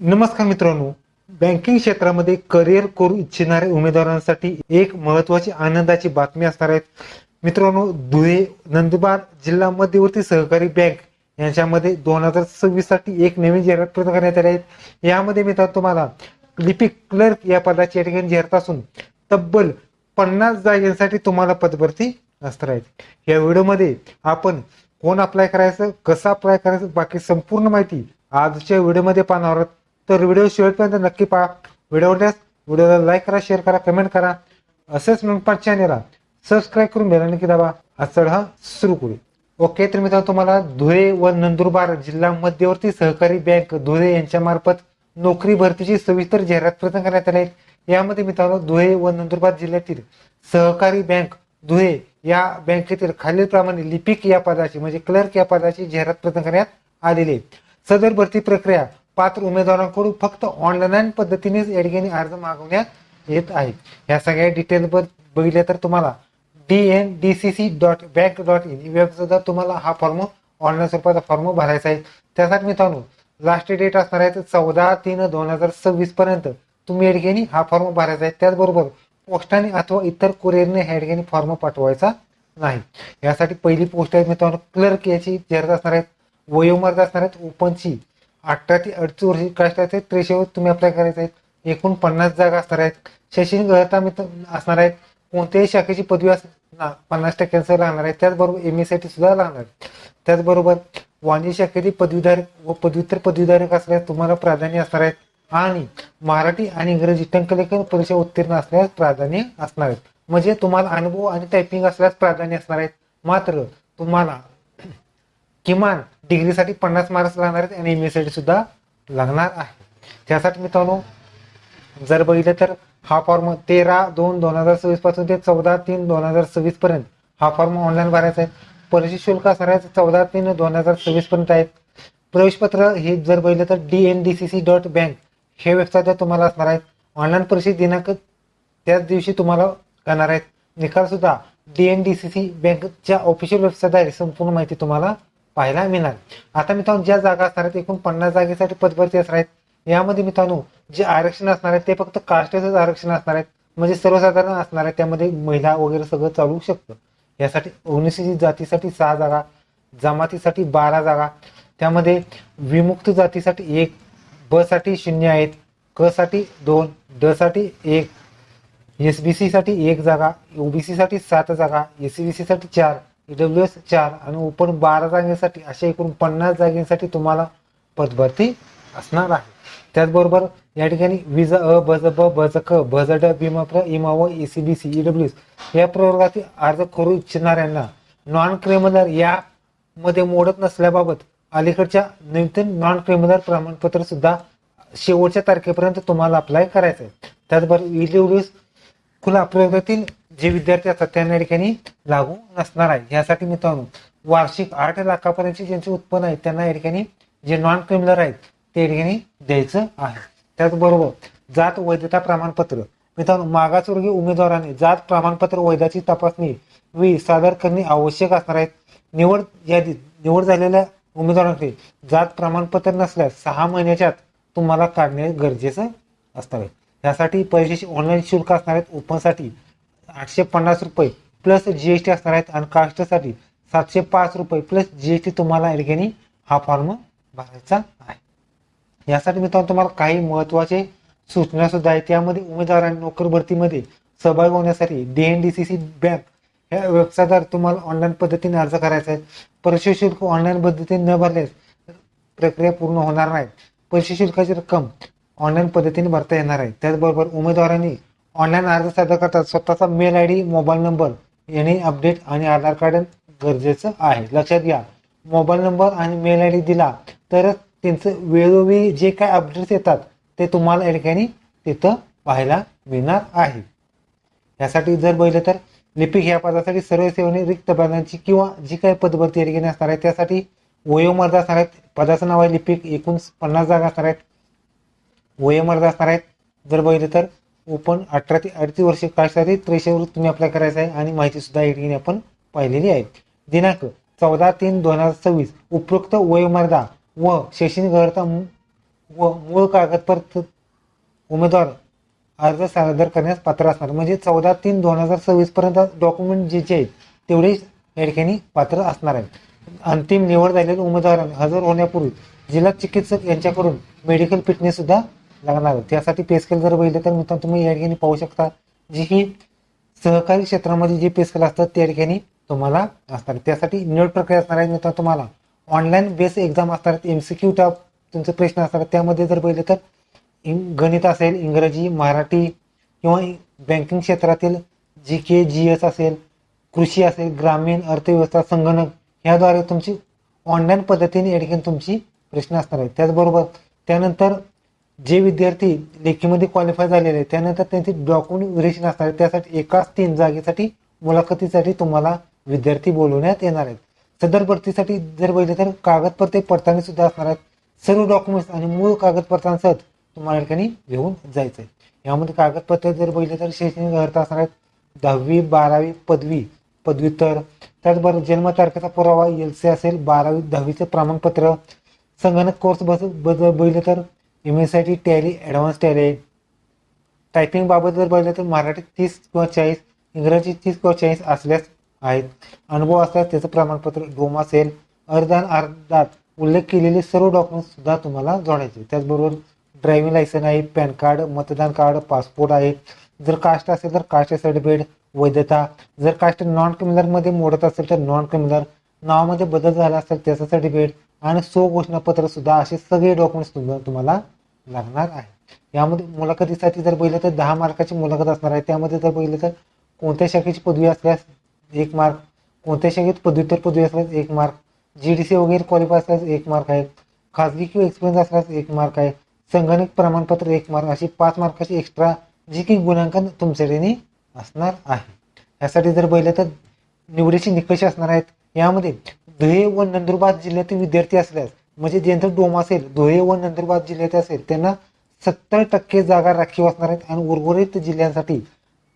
नमस्कार मित्रांनो. बँकिंग क्षेत्रामध्ये करिअर करू इच्छिणाऱ्या उमेदवारांसाठी एक महत्वाची आनंदाची बातमी असणार आहेत मित्रांनो धुळे नंदुरबार जिल्हा मध्यवर्ती सहकारी बँक यांच्यामध्ये दोन हजार सव्वीससाठी एक नवीन जाहिरात प्रदान करण्यात आली आहे. यामध्ये मित्रांनो तुम्हाला लिपिक क्लर्क या पदाची या ठिकाणी जाहिरात असून तब्बल पन्नास जागांसाठी तुम्हाला पदभरती असणार आहेत. या व्हिडिओमध्ये आपण कोण अप्लाय करायचं कसं अप्लाय करायचं बाकी संपूर्ण माहिती आजच्या व्हिडिओमध्ये पाहणार आहोत. तर व्हिडिओ शेवटपर्यंत नक्की पहा. व्हिडिओ व्हिडिओला लाईक करा शेअर करा कमेंट करा. असेच मग पाच चॅनेलला सबस्क्राईब करून बेल नक्की दाबा. आज हा सुरू करू. ओके तर मित्रांनो तुम्हाला धुळे व नंदुरबार जिल्हा मध्यवर्ती सहकारी बँक धुळे यांच्या मार्फत नोकरी भरतीची सविस्तर जाहिरात प्रदान करण्यात आली आहे. यामध्ये मित्रांनो धुळे व नंदुरबार जिल्ह्यातील सहकारी बँक धुळे या बँकेतील खालीलप्रमाणे लिपिक या पदाची म्हणजे क्लर्क या पदाची जाहिरात प्रदान करण्यात आलेली आहे. सदर भरती प्रक्रिया पात्र उमेदवारांकडून फक्त ऑनलाईन पद्धतीनेच या अर्ज मागवण्यात येत आहे या सगळ्या डिटेल बघितल्या तर तुम्हाला D N D C C dot bank dot in वेबसाईटवर तुम्हाला हा फॉर्म ऑनलाईन स्वरूपाचा फॉर्म भरायचा आहे. त्यासाठी मित्रांनो लास्ट डेट असणार आहे चौदा तीन दोन हजार सव्वीस पर्यंत तुम्ही या हा फॉर्म भरायचा आहे. त्याचबरोबर पोस्टाने अथवा इतर कुरिअरने ह्या फॉर्म पाठवायचा नाही. यासाठी पहिली पोस्ट आहे मित्रांनो क्लर्क याची जाहिरात असणार आहेत वयोमर्यादा असणार आहेत. ओपनची. अठरा ते अडतीस वर्षी कास्ट आहे त्रेशेवर तुम्ही अप्लाय करायचे आहेत. एकूण पन्नास जागा असणार आहेत. शैक्षणिक अर्हता मित्र असणार आहेत. कोणत्याही शाखेची पदवी अस ना- पन्नास टक्क्यांसह लागणार आहे. त्याचबरोबर एम एससाठी सुद्धा लागणार आहे. त्याचबरोबर वाणिज्य शाखेतील पदवीधारक व पदव्युत्तर पदवीधारक असल्यास तुम्हाला प्राधान्य असणार आहेत. आणि मराठी आणि इंग्रजी टंकलेखन परीक्षा उत्तीर्ण असल्यास प्राधान्य असणार आहेत. म्हणजे तुम्हाला अनुभव आणि टायपिंग असल्यास प्राधान्य असणार आहेत. मात्र तुम्हाला किमान डिग्रीसाठी पन्नास मार्क्स लागणार आहेत आणि एमसाठी सुद्धा लागणार आहे. त्यासाठी मित्रांनो जर बघितलं तर हा फॉर्म तेरा दोन दोन हजार सव्वीसपासून ते चौदा तीन दोन हजार सव्वीस पर्यंत हा फॉर्म ऑनलाईन भरायचा आहे. परीक्षा शुल्क असणार आहे चौदा तीन दोन हजार सव्वीस पर्यंत आहेत प्रवेशपत्र हे जर बघितलं तर D N D C C dot bank हे वेबसाईटवर तुम्हाला असणार आहेत ऑनलाईन परीक्षा दिनांक त्याच दिवशी तुम्हाला करणार आहेत. निकाल सुद्धा D N D C C बँकच्या ऑफिशियल वेबसाईट आहे. संपूर्ण माहिती तुम्हाला पाहायला मिळणार आता मित्रांनो ज्या जागा असणार आहेत एकूण पन्नास जागेसाठी पदभरती असणार आहेत. यामध्ये मित्रांनो जे आरक्षण असणार आहे ते फक्त कास्टेचंच आरक्षण असणार आहेत. म्हणजे सर्वसाधारण असणार आहे त्यामध्ये महिला वगैरे सगळं चालू शकतं. यासाठी अनुसूचित जातीसाठी सहा जागा जमातीसाठी बारा जागा. त्यामध्ये विमुक्त जातीसाठी एक ब साठी शून्य आहेत. क साठी दोन ड साठी एक. एस बी सी साठी एक जागा ओबीसी साठी सात जागा एस सी बी सी साठी चार. डब्ल्यू एस चार आणि ओपन बारा जागेसाठी अशा एकूण पन्नास जागेसाठी तुम्हाला पदभरती असणार आहे. त्याचबरोबर या ठिकाणी विजा अ बज ब बज क बज ड बिमा प्र इमा व A C B C E W S या प्रवर्गातील अर्ज करू इच्छिणाऱ्यांना नॉन क्रिमिनल यामध्ये मोडत नसल्याबाबत अलीकडच्या नवीन नॉन क्रिमिनल प्रमाणपत्र सुद्धा शेवटच्या तारखेपर्यंत तुम्हाला अप्लाय करायचं आहे त्याचबरोबर ईडब्ल्यू खुला प्रवर्गातील जे विद्यार्थी असतात त्यांना या ठिकाणी लागू नसणार आहे यासाठी मित्रांनो वार्षिक आठ लाखापर्यंतचे ज्यांचे उत्पन्न आहे त्यांना या ठिकाणी जे नॉन क्रिमिनल आहेत ते या ठिकाणी द्यायचं आहे. त्याचबरोबर जात वैधता प्रमाणपत्र. मित्रांनो मागासवर्गीय उमेदवाराने जात प्रमाणपत्र वैधाची तपासणी वेळी सादर करणे आवश्यक असणार आहेत निवड यादीत निवड झालेल्या उमेदवारांकडे जात प्रमाणपत्र नसल्यास सहा महिन्याच्या आत तुम्हाला काढणे गरजेचं असणार आहे. यासाठी परीक्षेचे ऑनलाईन शुल्क असणार आहेत ओपनसाठी आठशे पन्नास रुपये प्लस जी एश टी असणार आहेत आणि कास्टसाठी सातशे पाच रुपये प्लस जी एस टी तुम्हाला एडगेनी हा फॉर्म भरायचा आहे. यासाठी मित्रांनो तुम्हाला काही महत्त्वाचे सूचना सुद्धा आहेत. त्यामध्ये उमेदवारांनी नोकर भरतीमध्ये सहभागी होण्यासाठी D N D C C bank ह्या वेबसाईटवर तुम्हाला ऑनलाईन पद्धतीने अर्ज करायचा आहे. परीक्षा शुल्क ऑनलाईन पद्धतीने न भरल्यास प्रक्रिया पूर्ण होणार नाही. परीक्षा शुल्काची रक्कम ऑनलाईन पद्धतीने भरता येणार आहे. त्याचबरोबर उमेदवारांनी ऑनलाईन अर्ज सादर करतात. स्वतःचा mail I D mobile number यांनी अपडेट आणि आधार कार्ड गरजेचं आहे. लक्षात घ्या मोबाईल नंबर आणि मेल आय डी दिला तरच त्यांचं वेळोवेळी जे काय अपडेट्स येतात ते तुम्हाला या ठिकाणी तिथं पाहायला मिळणार आहे. यासाठी जर बघितलं तर लिपिक ह्या पदासाठी सर्व सेवांनी रिक्त पदांची किंवा जी काही पदभरती या ठिकाणी असणार आहे त्यासाठी वयोमर्यादा असणार आहेत. पदाचं नाव आहे लिपिक एकूण पन्नास जागा असणार आहेत. वयोमर्यादा असणार आहेत. जर बघितलं तर ओपन अठरा ते अडतीस वर्ष काळासाठी त्रेशेवर तुम्ही अप्लाय करायचं आहे आणि माहिती सुद्धा या ठिकाणी आपण पाहिलेली आहे दिनांक चौदा तीन दोन हजार सव्वीस उपरोक्त वयोमर्यादा व शैक्षणिक अर्हता व मूळ कागदपत्र उमेदवार अर्ज सादर करण्यास पात्र असणार. म्हणजे चौदा तीन दोन हजार सव्वीस पर्यंत डॉक्युमेंट जे जे आहेत तेवढेच या ठिकाणी पात्र असणार आहेत. अंतिम निवड झालेल्या उमेदवारांना हजर होण्यापूर्वी जिल्हा चिकित्सक यांच्याकडून मेडिकल फिटनेस सुद्धा लागणार त्यासाठी पे स्केल जर बघितलं तर मित्रांनो तुम्ही या ठिकाणी पाहू शकता जी की सहकारी क्षेत्रामध्ये जे पे स्केल असतात त्या ठिकाणी तुम्हाला असणार. त्यासाठी निवड प्रक्रिया असणार आहे मित्रांनो तुम्हाला. ऑनलाईन बेस एक्झाम असणार एम सी क्यू टाप तुमचे प्रश्न असणार त्यामध्ये जर बघितलं तर गणित असेल इंग्रजी मराठी किंवा बँकिंग क्षेत्रातील जी के जी एस असेल कृषी असेल ग्रामीण अर्थव्यवस्था संगणक ह्याद्वारे तुमची ऑनलाईन पद्धतीने या ठिकाणी तुमची प्रश्न असणार आहेत. त्याचबरोबर त्यानंतर जे विद्यार्थी लेखीमध्ये क्वालिफाय झालेले आहेत त्यानंतर त्यांचे डॉक्युमेंट व्हेरिएशन असणार आहे त्यासाठी एकाच तीन जागेसाठी मुलाखतीसाठी तुम्हाला विद्यार्थी बोलवण्यात येणार आहेत. सदर भरतीसाठी जर बघितलं तर कागदपत्रे पडताळणी सुद्धा असणार आहेत. सर्व डॉक्युमेंट्स आणि मूळ कागदपत्रांसह तुम्हाला ठिकाणी घेऊन जायचं आहे यामध्ये कागदपत्र जर बघितलं तर शैक्षणिक अर्थ असणार आहेत. दहावी बारावी पदवी पदव्युत्तर. त्याचबरोबर जन्मतारखेचा पुरावा एल सी असेल बारावी दहावीचे प्रमाणपत्र. संगणक कोर्स बस बघितलं तर M S I T tally advance tally. Typing बाबत जर बघितलं तर मराठी तीस किंवा चाळीस इंग्रजी तीस किंवा चाळीस असल्यास आहेत. अनुभव असल्यास त्याचं प्रमाणपत्र डोम असेल अर्धान अर्धात उल्लेख केलेले सर्व डॉक्युमेंट्स सुद्धा तुम्हाला जोडायचे त्याचबरोबर ड्रायव्हिंग लायसन आहे पॅन कार्ड मतदान कार्ड पासपोर्ट आहे. जर कास्ट असेल तर कास्ट सर्टिफिकेट वैधता. जर कास्ट नॉन क्रिमिनलमध्ये मोडत असेल तर नॉन क्रिमिनल नावामध्ये बदल झाला असेल त्याचं सर्टिफिकेट आणि सो घोषणापत्र सुद्धा असे सगळे डॉक्युमेंट्स तुम्हाला तुम्हाला लागणार आहे. यामध्ये मुलाखतीसाठी जर बघितलं तर दहा मार्काची मुलाखत असणार आहे. त्यामध्ये जर बघितलं तर कोणत्या शाखेची पदवी असल्यास एक मार्क कोणत्या शाखेत पदव्युत्तर पदवी असल्यास एक मार्क जी डी सी वगैरे क्वालिफाय असल्यास एक मार्क आहे खाजगी किंवा एक्सपिरियन्स असल्यास एक मार्क आहे संगणक प्रमाणपत्र एक मार्क अशी पाच मार्काची एक्स्ट्रा जी की गुणांकन तुमच्याकडे असणार आहे. यासाठी जर बघितलं तर निवडीचे निकष असणार आहेत. यामध्ये धुळे व नंदुरबार जिल्ह्यातील विद्यार्थी असल्यास म्हणजे ज्यांचं डोम असेल धुळे व नंदुरबार जिल्ह्यात असेल त्यांना सत्तर टक्के जागा राखीव असणार आहेत आणि उर्वरित जिल्ह्यांसाठी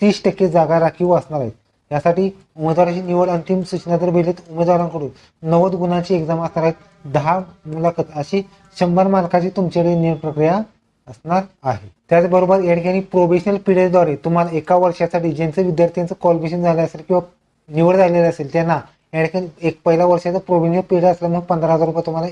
तीस टक्के जागा राखीव असणार आहेत. यासाठी उमेदवाराची निवड अंतिम सूचना जर बघितली उमेदवारांकडून नव्वद गुणांची एक्झाम असणार आहेत. दहा मुलाखत अशी शंभर मार्काची तुमच्याकडे निवड प्रक्रिया असणार आहे. त्याचबरोबर या ठिकाणी प्रोबेशनल पिरियडद्वारे तुम्हाला एका वर्षासाठी ज्यांचं विद्यार्थ्यांचं क्वालिफिकेशन झालं असेल किंवा निवड झालेली असेल त्यांना या ठिकाणी एक पहिल्या वर्षाचा प्रोबेशनल पिरियड असल्यामुळे पंधरा हजार रुपये तुम्हाला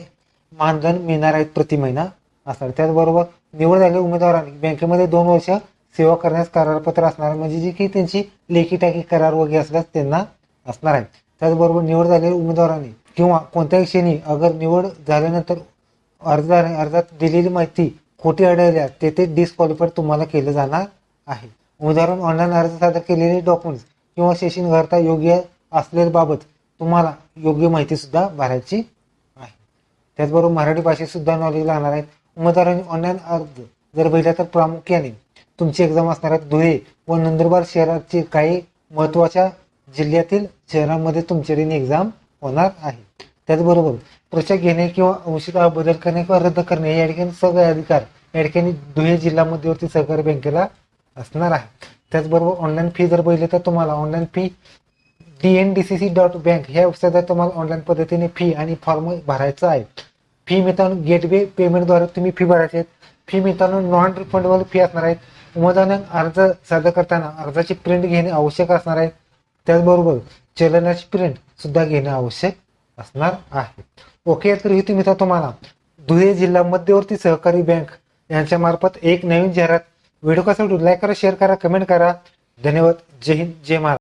मानधन मिळणार आहेत प्रति महिना असणार त्याचबरोबर निवड झालेल्या उमेदवारांनी बँकेमध्ये दोन वर्ष सेवा करण्यास करारपत्र असणार म्हणजे जी की त्यांची लेखी टाकी करार वगैरे असल्यास त्यांना असणार आहे. त्याचबरोबर निवड झालेल्या उमेदवारांनी किंवा कोणत्याही क्षणी अगर निवड झाल्यानंतर अर्जदाराने अर्जात दिलेली माहिती खोटी आढळल्यास तेथे डिस्क्वालिफाईड तुम्हाला केलं जाणार आहे. उदाहरण ऑनलाईन अर्ज सादर केलेले डॉक्युमेंट्स किंवा सेशन घरता योग्य असलेल्याबाबत तुम्हाला योग्य माहिती सुद्धा भरायची आहे. त्याचबरोबर मराठी भाषेत सुद्धा नॉलेज लागणार आहे. उमेदवारांनी ऑनलाईन अर्ज जर बघितला तर प्रामुख्याने तुमची एक्झाम असणार आहेत धुळे व नंदुरबार शहराचे काही महत्त्वाच्या जिल्ह्यातील शहरांमध्ये तुमच्याकडे एक्झाम होणार आहे. त्याचबरोबर प्रचार घेणे किंवा अंशतः बदल करणे किंवा रद्द करणे या ठिकाणी सगळे अधिकार या ठिकाणी धुळे जिल्हा मध्यवर्ती सहकारी बँकेला असणार आहे. त्याचबरोबर ऑनलाईन फी जर बघितली तर तुम्हाला online fee D N D C C dot bank ह्या वेबसाईटवर तुम्हाला ऑनलाईन पद्धतीने फी आणि फॉर्म भरायचं आहे. फी मिळताना गेटवे पेमेंटद्वारे तुम्ही फी भरायची आहे फी मिळताना नॉन रिफंडेबल फी असणार आहेत. उमेदवारांना अर्ज सादर करताना अर्जाची प्रिंट घेणे आवश्यक असणार आहे. त्याचबरोबर चलनाची प्रिंट सुद्धा घेणे आवश्यक असणार आहे. ओके तर ही मित्र तुम्हाला धुळे जिल्हा मध्यवर्ती सहकारी बँक यांच्या मार्फत एक नवीन जाहिरात. व्हिडिओ कसा लाईक करा शेअर करा कमेंट करा. धन्यवाद. जय हिंद जय महाराज